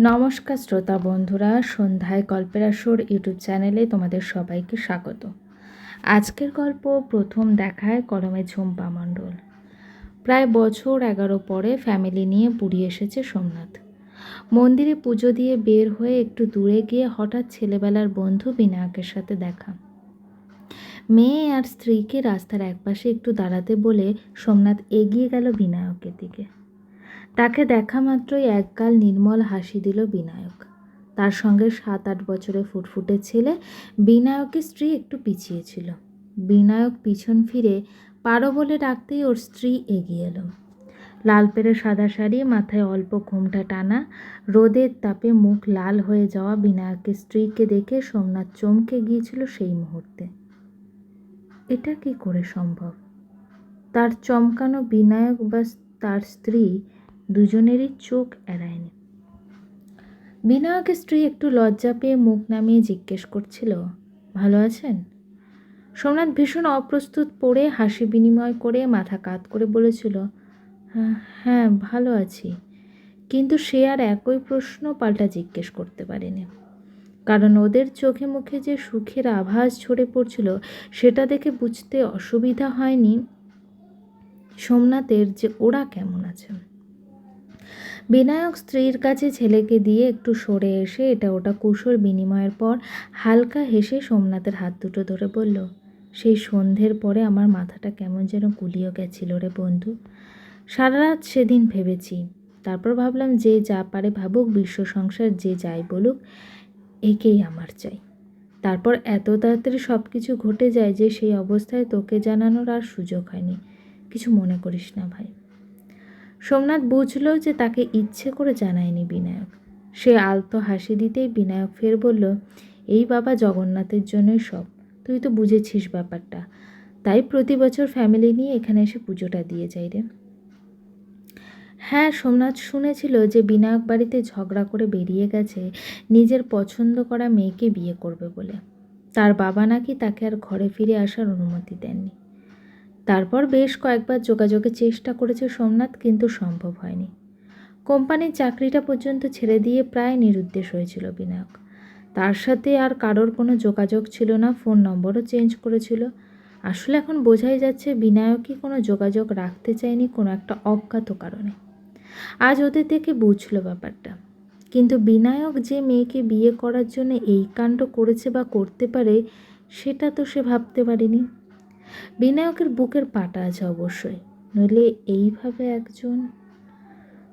নমস্কার শ্রোতা বন্ধুরা, সন্ধ্যায় গল্পের আসর ইউটিউব চ্যানেলে তোমাদের সবাইকে স্বাগত। আজকের গল্প প্রথম দেখায় কলমে ঝুম্পা মণ্ডল। প্রায় বছর এগারো পরে ফ্যামিলি নিয়ে পুরী এসেছে সোমনাথ। মন্দিরে পুজো দিয়ে বের হয়ে একটু দূরে গিয়ে হঠাৎ ছেলেবেলার বন্ধু বিনায়কের সাথে দেখা। মেয়ে আর স্ত্রীকে রাস্তার একপাশে একটু দাঁড়াতে বলে সোমনাথ এগিয়ে গেল বিনায়কের দিকে। তাকে দেখা মাত্রই একগাল নির্মল হাসি দিল বিনায়ক। তার সঙ্গে সাত আট বছরের ফুটফুটে ছেলে বিনায়কের স্ত্রী একটু পিছিয়ে ছিল। বিনায়ক পিছন ফিরে পারো বলে ডাকতেই ওর স্ত্রী এগিয়ে এলো। লাল পেরে সাদা শাড়ি, মাথায় অল্প ঘোমটা টানা, রোদের তাপে মুখ লাল হয়ে যাওয়া বিনায়কের স্ত্রীকে দেখে সোমনাথ চমকে গিয়েছিল সেই মুহূর্তে। এটা কি করে সম্ভব? তার চমকানো বিনায়ক বা তার স্ত্রী দুজনেরই চোখ এড়ায়নি। বিনায়কের স্ত্রী একটু লজ্জা পেয়ে মুখ নামিয়ে জিজ্ঞেস করছিল ভালো আছেন? সোমনাথ ভীষণ অপ্রস্তুত পড়ে হাসি বিনিময় করে মাথা কাত করে বলেছিল "হ্যাঁ, হ্যাঁ ভালো আছি। কিন্তু সে আর একই প্রশ্ন পাল্টা জিজ্ঞেস করতে পারেনি। কারণ ওদের চোখে মুখে যে সুখের আভাস ছড়ে পড়ছিল সেটা দেখে বুঝতে অসুবিধা হয়নি সোমনাথের যে ওরা কেমন আছে বিনায়ক স্ত্রীর কাছে ছেলেকে দিয়ে একটু সরে এসে এটা ওটা কুশল বিনিময়ের পর হালকা হেসে সোমনাথের হাত দুটো ধরে বলল, সেই সন্ধ্যের পরে আমার মাথাটা কেমন যেন গুলিয়ে গেছিল রে বন্ধু। সারা রাত সেদিন ভেবেছি। তারপর ভাবলাম যে যা পারে ভাবুক, বিশ্ব সংসার যে যাই বলুক, একেই আমার চাই। তারপর এত তাড়াতাড়ি সব কিছু ঘটে যায় যে সেই অবস্থায় তোকে জানানোর আর সুযোগ হয়নি। কিছু মনে করিস না ভাই। সোমনাথ বুঝল যে তাকে ইচ্ছে করে জানায়নি বিনায়ক। সে আলতো হাসি দিতেই বিনায়ক ফের বলল, এই বাবা জগন্নাথের জন্যই সব। তুই তো বুঝেছিস ব্যাপারটা। তাই প্রতি বছর ফ্যামিলি নিয়ে এখানে এসে পুজোটা দিয়ে যাই রে। হ্যাঁ সোমনাথ শুনেছিল যে বিনায়ক বাড়িতে ঝগড়া করে বেরিয়ে গেছে, নিজের পছন্দ করা মেয়েকে বিয়ে করবে বলে। তার বাবা নাকি তাকে আর ঘরে ফিরে আসার অনুমতি দেননি। তারপর বেশ কয়েকবার যোগাযোগের চেষ্টা করেছে সোমনাথ, কিন্তু সম্ভব হয়নি। কোম্পানির চাকরিটা পর্যন্ত ছেড়ে দিয়ে প্রায় নিরুদ্দেশ হয়েছিল বিনায়ক। তার সাথে আর কারোর কোনো যোগাযোগ ছিল না, ফোন নম্বরও চেঞ্জ করেছিল। আসলে এখন বোঝাই যাচ্ছে বিনায়কই কোনো যোগাযোগ রাখতে চায়নি কোনো একটা অজ্ঞাত কারণে। আজ ওদের থেকে বুঝলো ব্যাপারটা। কিন্তু বিনায়ক যে মেয়েকে বিয়ে করার জন্য এই কাণ্ড করেছে বা করতে পারে, সেটা তো সে ভাবতে পারেনি। বিনায়কের বুকের পাটা আছে অবশ্যই। নইলে এইভাবে একজন?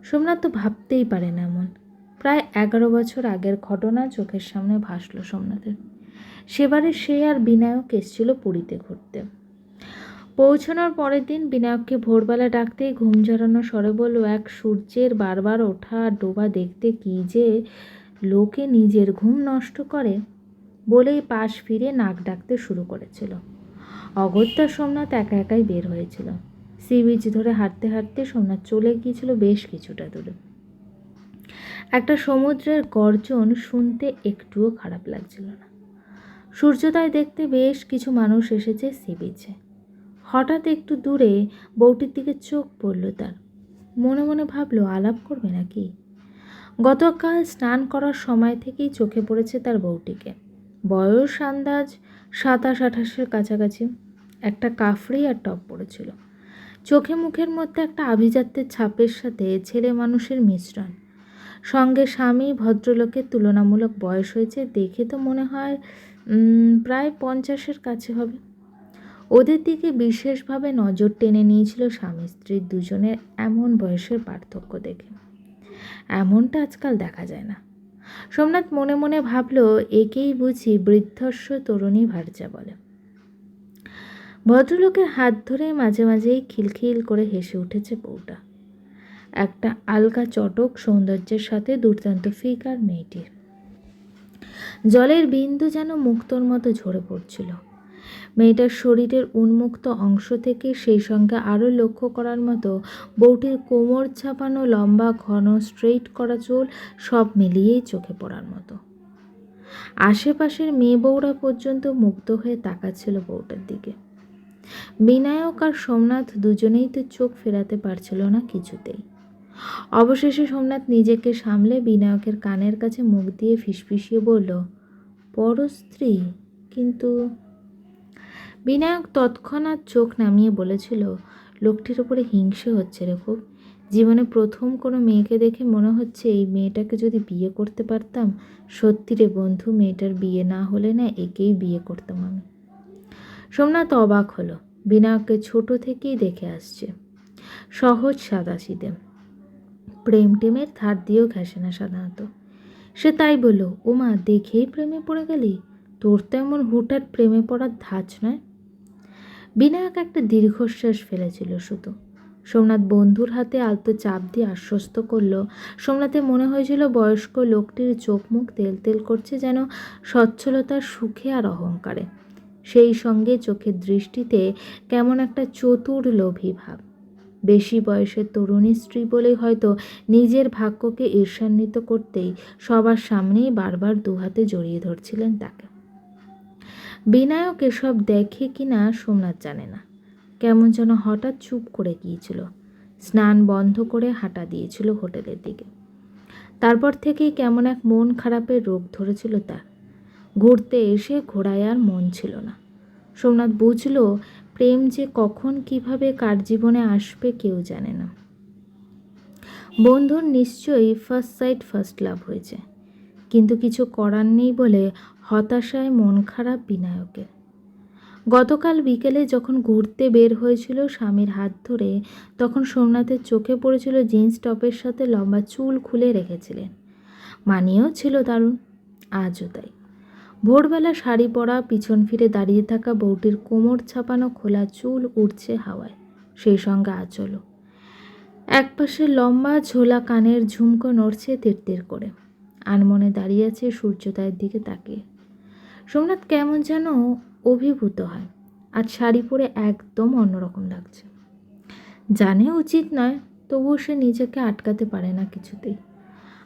সোমনাথ তো ভাবতেই পারে না এমন। প্রায় এগারো বছর আগের ঘটনা চোখের সামনে ভাসলো সোমনাথের। সেবারে সে আর বিনায়ক এসেছিল পুরীতে ঘুরতে। পৌঁছানোর পরের দিন বিনায়ককে ভোরবেলা ডাকতেই ঘুম ঝরানো স্বরে বলল, এক সূর্যের বারবার ওঠা ডোবা দেখতে কি যে লোকে নিজের ঘুম নষ্ট করে? বলেই পাশ ফিরে নাক ডাকতে শুরু করেছিল। অগত্যা সোমনাথ একা একাই বের হয়েছিল। সি বিচ ধরে হাঁটতে হাঁটতে সোমনাথ চলে গিয়েছিল বেশ কিছুটা দূরে। একটা সমুদ্রের গর্জন শুনতে একটুও খারাপ লাগছিল না। সূর্যোদয় দেখতে বেশ কিছু মানুষ এসেছে সি বিচে হঠাৎ একটু দূরে বউটির দিকে চোখ পড়ল তার। মনে মনে ভাবলো, আলাপ করবে নাকি? গতকাল স্নান করার সময় থেকেই চোখে পড়েছে তার বউটিকে। বয়স, আন্দাজ, সাতাশ, আঠাশের কাছাকাছি। একটা কাফড়ি আর টপ পড়েছিল চোখে মুখের মধ্যে একটা আভিজাত্যের ছাপের সাথে ছেলে মানুষের মিশ্রণ। সঙ্গে স্বামী ভদ্রলোকের তুলনামূলক বয়স হয়েছে দেখে তো মনে হয় প্রায় পঞ্চাশের কাছে হবে। ওদের দিকে বিশেষভাবে নজর টেনে নিয়েছিল স্বামী স্ত্রীর দুজনের এমন বয়সের পার্থক্য দেখে। এমনটা আজকাল দেখা যায় না। সোমনাথ মনে মনে ভাবল, একেই বুঝি বৃদ্ধস্ব তরুণী ভার্যা বলে। ভদ্রলোকের হাত ধরে মাঝে মাঝেই খিলখিল করে হেসে উঠেছে বউটা। একটা আলগা চটক সৌন্দর্যের সাথে দুর্দান্ত ফিকার মেয়েটির। জলের বিন্দু যেন মুক্তর মতো ঝরে পড়ছিল। মেয়েটার শরীরের উন্মুক্ত অংশ থেকে সেই সঙ্গে আরও লক্ষ্য করার মতো বউটির কোমর ছাপানো, লম্বা, ঘন স্ট্রেইট করা চুল সব মিলিয়েই চোখে পড়ার মতো। আশেপাশের মেয়ে বউরা পর্যন্ত মুগ্ধ হয়ে তাকাচ্ছিল বউটার দিকে। বিনায়ক আর সোমনাথ দুজনেই তো চোখ ফেরাতে পারছিল না কিছুতেই। অবশেষে সোমনাথ নিজেকে সামলে বিনায়কের কানের কাছে মুখ দিয়ে ফিসফিসিয়ে বলল পর স্ত্রী, কিন্তু বিনায়ক তৎক্ষণাৎ চোখ নামিয়ে বলেছিল, লোকটির উপরে হিংসে হচ্ছে রে খুব। জীবনে প্রথম কোনো মেয়েকে দেখে মনে হচ্ছে এই মেয়েটাকে যদি বিয়ে করতে পারতাম, সত্যি রে বন্ধু, মেয়েটার বিয়ে না হলে না একেই বিয়ে করতাম আমি। সোমনাথ অবাক হলো। বিনায়ককে ছোট থেকেই দেখে আসছে। সহজ সাদাসিদে প্রেম টেমের ধার দিয়েও ঘেসে না সাধারণত। সে তাই বলল ও মা দেখেই প্রেমে পড়ে গেলি? তোর তো এমন হুটহাট প্রেমে পড়ার ধাঁচ নয়? বিনায়ক একটা দীর্ঘশ্বাস ফেলেছিল শুধু সোমনাথ বন্ধুর হাতে আলতো চাপ দিয়ে আশ্বস্ত করল সোমনাথে মনে হয়েছিল বয়স্ক লোকটির চোখ মুখ তেল তেল করছে যেন সচ্ছলতার সুখে আর অহংকারে। সেই সঙ্গে চোখের দৃষ্টিতে কেমন একটা চতুর লোভী ভাব। বেশি বয়সের তরুণী স্ত্রী বলেই হয়তো নিজের ভাগ্যকে ঈর্ষান্বিত করতেই সবার সামনেই বারবার দুহাতে জড়িয়ে ধরছিলেন তাকে। বিনায়ক এসব দেখে কি না সোমনাথ জানে না। কেমন যেন হঠাৎ চুপ করে গিয়েছিল। স্নান বন্ধ করে হাঁটা দিয়েছিল হোটেলের দিকে। তারপর থেকেই কেমন এক মন খারাপের রোগ ধরেছিল তার। ঘুরতে এসে ঘোড়ায় আর মন ছিল না। সোমনাথ বুঝলো, প্রেম যে কখন কীভাবে কার জীবনে আসবে কেউ জানে না। বন্ধুর নিশ্চয়ই ফার্স্ট সাইট ফার্স্ট লাভ হয়েছে। কিন্তু কিছু করার নেই বলে হতাশায় মন খারাপ বিনায়কের। গতকাল বিকেলে যখন ঘুরতে বের হয়েছিল স্বামীর হাত ধরে, তখন সোমনাথের চোখে পড়েছিল জিন্স টপের সাথে লম্বা চুল খুলে রেখেছিলেন। মানিয়েও ছিল দারুণ। আজও তাই। ভোরবেলা শাড়ি পরা, পিছন ফিরে দাঁড়িয়ে থাকা বউটির কোমর ছাপানো খোলা চুল উঠছে হাওয়ায়। সেই সঙ্গে আঁচলও। একপাশে লম্বা ঝোলা কানের ঝুমকো নড়ছে তীর করে। আনমনে দাঁড়িয়ে আছে সূর্যোদয়ের দিকে তাকিয়ে। সোমনাথ কেমন যেন অভিভূত হয়। আজ শাড়ি পরে একদম অন্যরকম লাগছে। জানে উচিত নয়, তবুও সে নিজেকে আটকাতে পারে না কিছুতেই।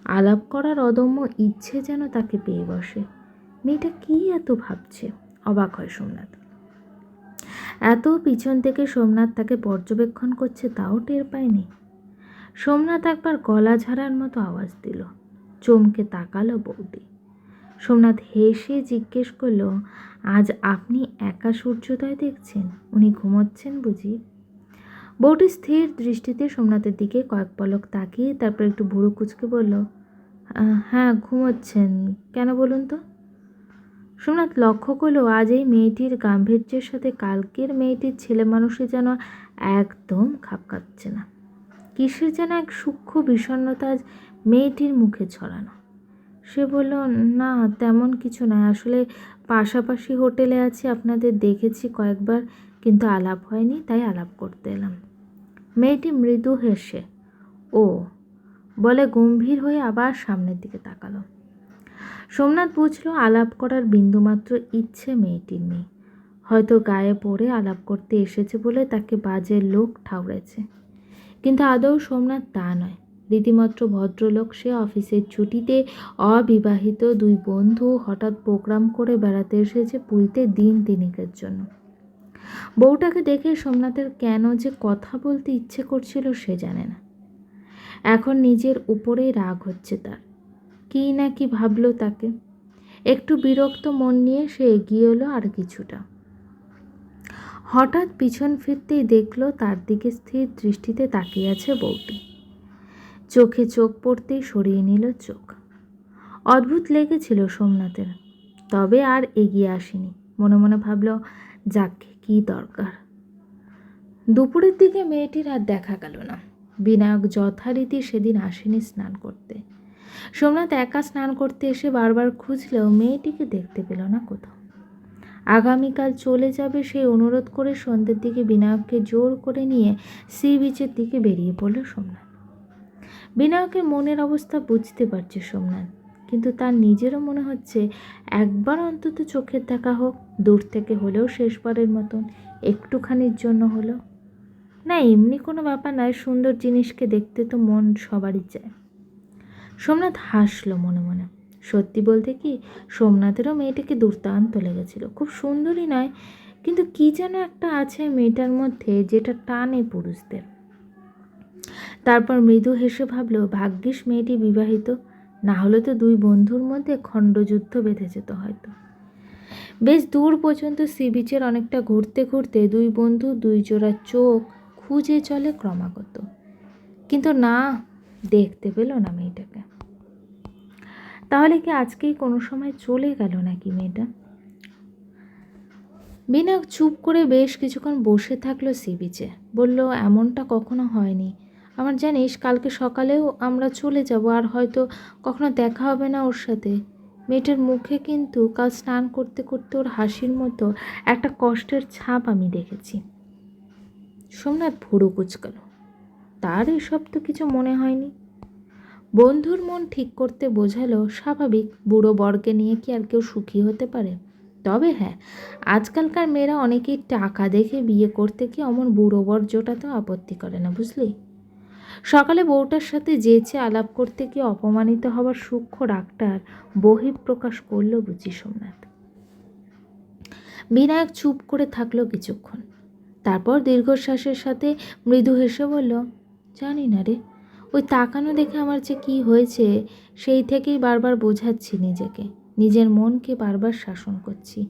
আলাপ করার অদম্য ইচ্ছে যেন তাকে পেয়ে বসে। মেয়েটা কী এত ভাবছে? অবাক হয় সোমনাথ। এত পিছন থেকে সোমনাথ তাকে পর্যবেক্ষণ করছে তাও টের পায়নি। সোমনাথ একবার গলা ঝাড়ার মতো আওয়াজ দিল। চমকে তাকালো বৌদি। সোমনাথ হেসে জিজ্ঞেস করল, আজ আপনি একা সূর্যোদয় দেখছেন? উনি ঘুমোচ্ছেন বুঝি? বউটি স্থির দৃষ্টিতে সোমনাথের দিকে কয়েক পলক তাকিয়ে তারপর একটু ভুরু কুচকে বলল হ্যাঁ ঘুমোচ্ছেন। কেন বলুন তো? সোমনাথ লক্ষ্য করল আজ এই মেয়েটির গাম্ভীর্যের সাথে কালকের মেয়েটির ছেলে মানুষই যেন একদম খাপ খাচ্ছে না। কিসের যেন এক সূক্ষ্ম বিষণ্ণতা আজ মেয়েটির মুখে ছড়ানো। সে বলল, না, তেমন কিছু নয়। আসলে পাশাপাশি হোটেলে আছি, আপনাদের দেখেছি কয়েকবার, কিন্তু আলাপ হয়নি, তাই আলাপ করতে এলাম। মেয়েটি মৃদু হেসে, ও। বলে গম্ভীর হয়ে আবার সামনের দিকে তাকালো। সোমনাথ বুঝলো আলাপ করার বিন্দুমাত্র ইচ্ছে মেয়েটির নেই। হয়তো গায়ে পড়ে আলাপ করতে এসেছে বলে তাকে বাজে লোক ঠাউরেছে। কিন্তু আদৌ সোমনাথ তা নয়। রীতিমাত্র ভদ্রলোক সে অফিসের ছুটিতে অবিবাহিত দুই বন্ধু হঠাৎ প্রোগ্রাম করে বেড়াতে এসেছে পুরীতে দিন তিনিকের জন্য। বউটাকে দেখে সোমনাথের কেন যে কথা বলতে ইচ্ছে করছিল সে জানে না। এখন নিজের উপরেই রাগ হচ্ছে তার। কী না কি ভাবলো তাকে। একটু বিরক্ত মন নিয়ে সে এগিয়ে এলো আর কিছুটা। হঠাৎ পিছন ফিরতেই দেখল তার দিকে স্থির দৃষ্টিতে তাকিয়ে আছে বউটি। চোখে চোখ পড়তেই সরিয়ে নিল চোখ। অদ্ভুত লেগেছিল সোমনাথের, তবে আর এগিয়ে আসেনি। মনে মনে ভাবল, যাক, কী দরকার? দুপুরের দিকে মেয়েটির আর দেখা গেল না। বিনায়ক যথারীতি সেদিন আসেনি স্নান করতে। সোমনাথ একা স্নান করতে এসে বারবার খুঁজলেও মেয়েটিকে দেখতে পেল না কোথাও। আগামীকাল চলে যাবে সেই অনুরোধ করে সন্ধ্যের দিকে বিনায়ককে জোর করে নিয়ে সি বিচের দিকে বেরিয়ে পড়ল সোমনাথ। বিনায়কের মনের অবস্থা বুঝতে পারছে সোমনাথ, কিন্তু তার নিজেরও মনে হচ্ছে একবার অন্তত চোখের দেখা হোক, দূর থেকে হলেও শেষবারের মতন, একটুখানির জন্য হলো না, এমনি কোনো ব্যাপার নয়, সুন্দর জিনিসকে দেখতে তো মন সবারই চায়। সোমনাথ হাসলো মনে মনে। সত্যি বলতে কি, সোমনাথেরও মেয়েটিকে দুর্দান্ত লেগেছিল। খুব সুন্দরী নয়, কিন্তু কি যেন একটা আছে মেয়েটার মধ্যে যেটা টানে পুরুষদের। তারপর মৃদু হেসে ভাবল, ভাগ্যিস মেয়েটি বিবাহিত, না হলে তো দুই বন্ধুর মধ্যে খণ্ডযুদ্ধ বেঁধে যেত হয়তো। বেশ দূর পর্যন্ত সি বিচের অনেকটা ঘুরতে ঘুরতে দুই বন্ধু দুই জোড়া চোখ খুঁজে চলে ক্রমাগত। কিন্তু না দেখতে পেল না মেয়েটাকে। তাহলে কি আজকেই কোনো সময় চলে গেল নাকি মেয়েটা? বিনা চুপ করে বেশ কিছুক্ষণ বসে থাকল সি বিচে বলল, এমনটা কখনো হয়নি। আমার জানিস, কালকে সকালেও আমরা চলে যাব, আর হয়তো কখনো দেখা হবে না ওর সাথে। মেয়েটার মুখে কিন্তু কাল স্নান করতে করতে ওর হাসির মতো একটা কষ্টের ছাপ আমি দেখেছি। সোমনাথ ভুরু কুচকাল। তার এসব তো কিছু মনে হয়নি। বন্ধুর মন ঠিক করতে বোঝালো স্বাভাবিক বুড়ো বরকে নিয়ে কি আর কেউ সুখী হতে পারে। তবে হ্যাঁ আজকালকার মেয়েরা অনেকেই টাকা দেখে বিয়ে করতে কি অমন বুড়ো বর জোটাতেও আপত্তি করে না, বুঝলি? সকালে বউটার সাথে যেচে আলাপ করতে গিয়ে অপমানিত হওয়ার সূক্ষ্ম রাগটার বহিঃপ্রকাশ করল বুঝি সোমনাথ। বিনায়ক চুপ করে থাকল কিছুক্ষণ। তারপর দীর্ঘশ্বাসের সাথে মৃদু হেসে বলল জানি না রে। ওই তাকানো দেখে আমার যে কি হয়েছে, সেই থেকেই বারবার বোঝাচ্ছি নিজেকে। নিজের মনকে বারবার শাসন করছি।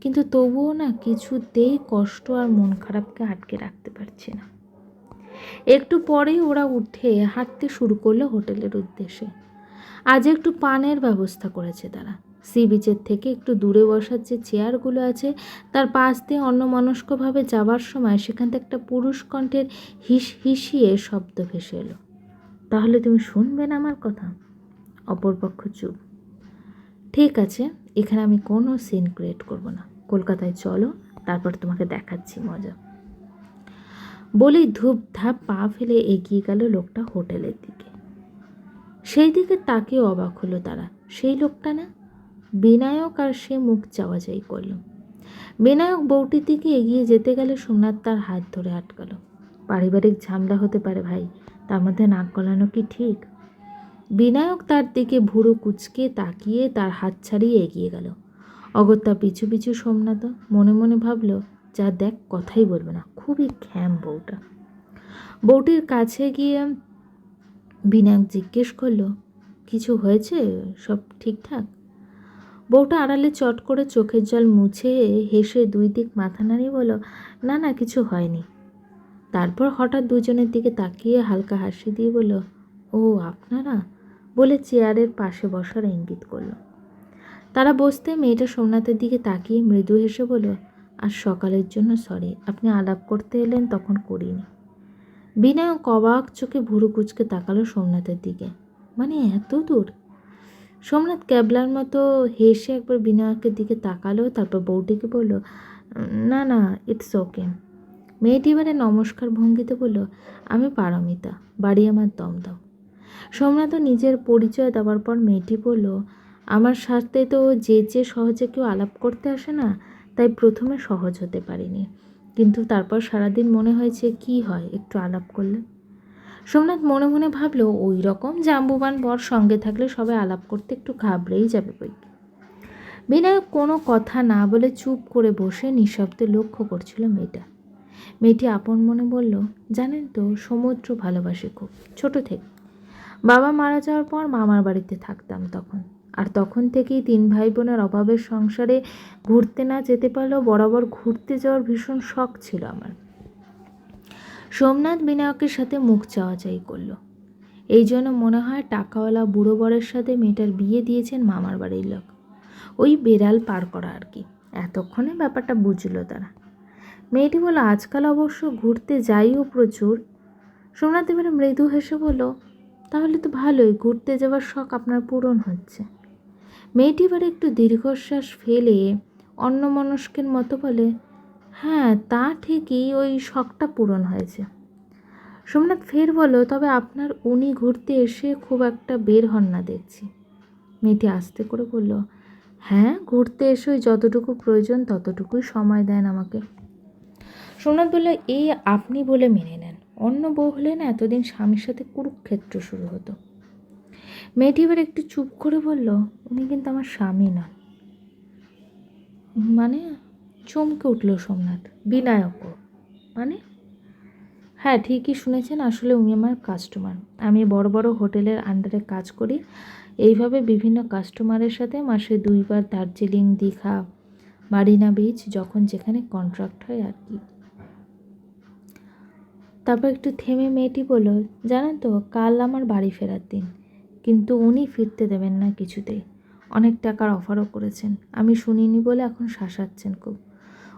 কিন্তু তবুও না কিছুতেই কষ্ট আর মন খারাপকে আটকে রাখতে পারছি না। একটু পরেই ওরা উঠে হাঁটতে শুরু করল হোটেলের উদ্দেশ্যে। আজ একটু পানের ব্যবস্থা করেছে তারা। সি বিচের থেকে একটু দূরে বসার যে চেয়ারগুলো আছে, তার পাশ দিয়ে অন্যমনস্কভাবে যাবার সময় সেখান থেকে একটা পুরুষ কণ্ঠের হিস হিসিয়ে শব্দ ভেসে এলো। তাহলে তুমি শুনবে না আমার কথা? অপরপক্ষ চুপ। ঠিক আছে, এখানে আমি কোনো সিন ক্রিয়েট করব না। কলকাতায় চলো, তারপর তোমাকে দেখাচ্ছি মজা। বলেই ধূপ ধাপ পা ফেলে এগিয়ে গেল লোকটা হোটেলের দিকে। সেই দিকে তাকেও অবাক হলো তারা। সেই লোকটা না বিনায়ক আর সে মুখ চাওয়া যাই করল। বিনায়ক বউটির দিকে এগিয়ে যেতে গেলে সোমনাথ তার হাত ধরে আটকালো। পারিবারিক ঝামেলা হতে পারে ভাই, তার মধ্যে নাক গলানো কি ঠিক? বিনায়ক তার দিকে ভুরু কুচকে তাকিয়ে তার হাত ছাড়িয়ে এগিয়ে গেল। অগত্যা পিছু পিছু সোমনাথ মনে মনে ভাবল, যা দেখ, কথাই বলবে না। খুবই খ্যাম বউটা। বউটির কাছে গিয়ে বিনায়ক জিজ্ঞেস করল, কিছু হয়েছে? সব ঠিকঠাক? বউটা আড়ালে চট করে চোখের জল মুছে হেসে দুই দিক মাথা নাড়িয়ে বলল, না না, কিছু হয়নি। তারপর হঠাৎ দুজনের দিকে তাকিয়ে হালকা হাসি দিয়ে বলল, ও, আপনারা? বলে চেয়ারের পাশে বসার ইঙ্গিত করল। তারা বসতে মেয়েটা সোমনাথের দিকে তাকিয়ে মৃদু হেসে বলল, আর সকালের জন্য সরি আপনি আলাপ করতে এলেন, তখন করিনি। বিনায়ক কবাক চোখে ভুরু কুচকে তাকালো সোমনাথের দিকে। মানে এত দূর? সোমনাথ ক্যাবলার মতো হেসে একবার বিনায়কের দিকে তাকালো, তারপর বউটিকে বলল, না না ইটস ওকে মেয়েটি এবারে নমস্কার ভঙ্গিতে বলল, আমি পারমিতা, বাড়ি আমার দমদম। সোমনাথ নিজের পরিচয় দেওয়ার পর মেয়েটি বলল, আমার সাথে তো যে যে সহজে কেউ আলাপ করতে আসে না, তাই প্রথমে সহজ হতে পারিনি। কিন্তু তারপর সারাদিন মনে হয়েছে, কি হয়, একটু আলাপ করলে? সোমনাথ মনে মনে ভাবলো ওই রকম জাম্বুবান বর সঙ্গে থাকলে সবাই আলাপ করতে একটু ঘাবড়েই যাবে বই। বিনায়ক কোনো কথা না বলে চুপ করে বসে নিঃশব্দে লক্ষ্য করছিল মেয়েটা। মেয়েটি আপন মনে বলল, জানেন তো, সমুদ্র ভালোবাসে খুব, ছোট থেকে। বাবা মারা যাওয়ার পর মামার বাড়িতে থাকতাম তখন। আর তখন থেকেই তিন ভাই বোনের অভাবের সংসারে ঘুরতে না যেতে পারলেও বরাবর ঘুরতে যাওয়ার ভীষণ শখ ছিল আমার। সোমনাথ বিনায়কের সাথে মুখ চাওয়াচাই করল। এই জন্য মনে হয় টাকাওয়ালা বুড়ো বরের সাথে মেয়েটার বিয়ে দিয়েছেন মামার বাড়ির লোক। ওই বেড়াল পার করা আর কি। এতক্ষণে ব্যাপারটা বুঝলো তারা। মেয়েটি বলল, আজকাল অবশ্য ঘুরতে যাইও প্রচুর। সোমনাথ এবারে মৃদু হেসে বলল, তাহলে তো ভালোই, ঘুরতে যাওয়ার শখ আপনার পূরণ হচ্ছে। মেয়েটি এবার একটু দীর্ঘশ্বাস ফেলে অন্যমনস্কের মতো বলে হ্যাঁ তা ঠিকই, ওই শখটা পূরণ হয়েছে। সোমনাথ ফের বলো তবে আপনার উনি ঘুরতে এসে খুব একটা বের হন না দেখছি। মেয়েটি আস্তে করে বলল হ্যাঁ ঘুরতে এসে ওই যতটুকু প্রয়োজন ততটুকুই সময় দেন আমাকে। সোমনাথ বলল এই আপনি বলে মেনে নেন। অন্য বউ হলে না এতদিন স্বামীর সাথে কুরুক্ষেত্র শুরু হতো। মেয়েটি এবার একটু চুপ করে বলল, উনি কিন্তু আমার স্বামী নন। মানে চমকে উঠল সোমনাথ। বিনায়কও মানে? হ্যাঁ ঠিকই শুনেছেন, আসলে উনি আমার কাস্টমার আমি বড় বড় হোটেলের আন্ডারে কাজ করি। এইভাবে বিভিন্ন কাস্টমারের সাথে মাসে দুইবার দার্জিলিং, দীঘা, মারিনা বিচ যখন যেখানে কন্ট্রাক্ট হয় আর কি। তারপর একটু থেমে মেয়েটি বলল, জানেন তো, কাল আমার বাড়ি ফেরার দিন, কিন্তু উনি ফিরতে দেবেন না কিছুতেই। অনেক টাকার অফারও করেছেন। আমি শুনিনি বলে এখন শাসাচ্ছেন খুব।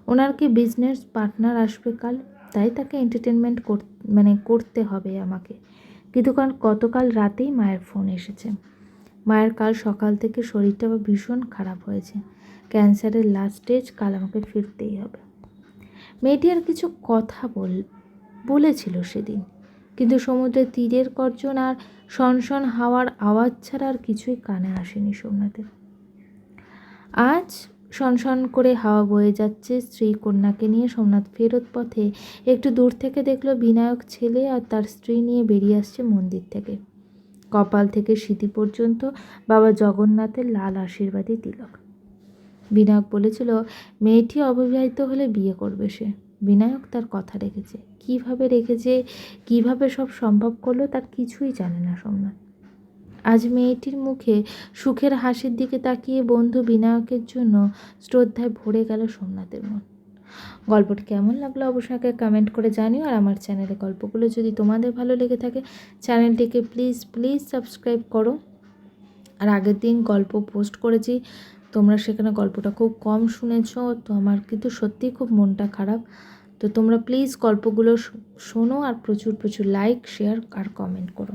ওনার কি বিজনেস পার্টনার আসবে কাল? তাই তাকে এন্টারটেনমেন্ট কর মানে করতে হবে আমাকে। কিন্তু কারণ গতকাল রাতেই মায়ের ফোন এসেছে। মায়ের কাল সকাল থেকে শরীরটা ভীষণ খারাপ হয়েছে। ক্যান্সারের লাস্ট স্টেজ কাল আমাকে ফিরতেই হবে। মেয়েটি আর কিছু কথা বল, বলেছিল সেদিন। কিন্তু সমুদ্রের তীরের গর্জন আর শনশন হাওয়ার আওয়াজ ছাড়া আর কিছুই কানে আসেনি সোমনাথের আজ শনশন করে হাওয়া বয়ে যাচ্ছে স্ত্রী কন্যাকে নিয়ে। সোমনাথ ফেরত পথে একটু দূর থেকে দেখল বিনায়ক ছেলে আর তার স্ত্রী নিয়ে বেরিয়ে আসছে মন্দির থেকে। কপাল থেকে সিঁথি পর্যন্ত বাবা জগন্নাথের লাল আশীর্বাদী তিলক। বিনায়ক বলেছিল, মেয়েটি অবিবাহিত হলে বিয়ে করবে সে। বিনায়ক তার কথা রেখেছে। কীভাবে রেখেছে, কীভাবে সব সম্ভব করল তার কিছুই জানে না সোমনাথ। আজ মেয়েটির মুখে সুখের হাসির দিকে তাকিয়ে বন্ধু বিনায়কের জন্য শ্রদ্ধায় ভরে গেল সোমনাথের মন। গল্পটি কেমন লাগল অবশ্যই আমাকে কমেন্ট করে জানিও আর আমার চ্যানেলে গল্পগুলো যদি তোমাদের ভালো লেগে থাকে, চ্যানেলটিকে প্লিজ প্লিজ সাবস্ক্রাইব করো। আর আগের দিন গল্প পোস্ট করেছি, তোমরা সেখানে গল্পটা খুব কম শুনেছো, তো আমার কিন্তু সত্যিই খুব মনটা খারাপ। তো তোমরা প্লিজ গল্পগুলো শোনো আর প্রচুর প্রচুর লাইক শেয়ার আর কমেন্ট করো।